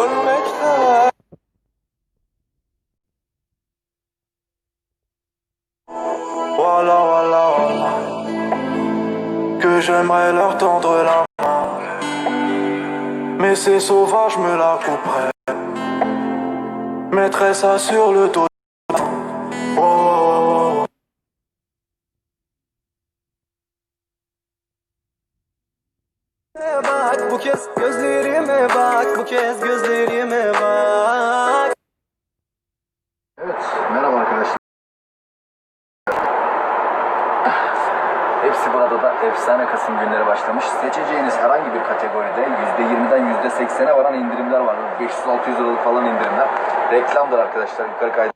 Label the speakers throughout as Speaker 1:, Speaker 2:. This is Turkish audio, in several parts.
Speaker 1: Ölmekten. Voilà, voilà, voilà. Que j'aimerais leur tendre la main. Mais c'est sauvage, je me la couperais Mettrais ça sur le dos
Speaker 2: Bak bu kez gözlerime bak bu kez gözlerime bak
Speaker 3: Evet, merhaba arkadaşlar. Hepsi burada da efsane Kasım günleri başlamış. Seçeceğiniz herhangi bir kategoride %20'den %80'e varan indirimler var. 500-600 liralık falan indirimler. Reklamdır arkadaşlar. Yukarı kaydı.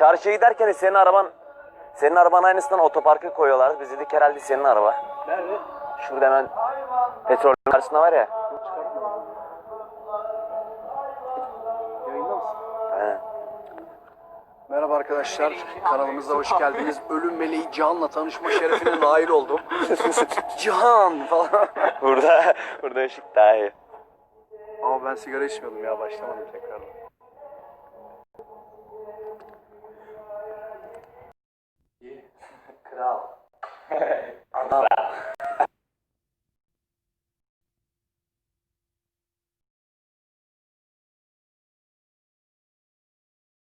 Speaker 4: Çarşıya giderken senin araban senin arabanın aynısından otoparka koyuyorlar. Biz dedik herhalde senin araba.
Speaker 2: Nerede?
Speaker 4: Şurada hemen petrolün karşısında var ya.
Speaker 2: Yayında mısın?
Speaker 3: Merhaba arkadaşlar. Kanalımıza hoş geldiniz. Ölüm meleği Cihan'la tanışma şerefine nail oldum. Cihan falan.
Speaker 4: Burada burada ışık daha iyi.
Speaker 3: Ama ben sigara içmiyordum ya. Başlamadım tekrardan. Hey.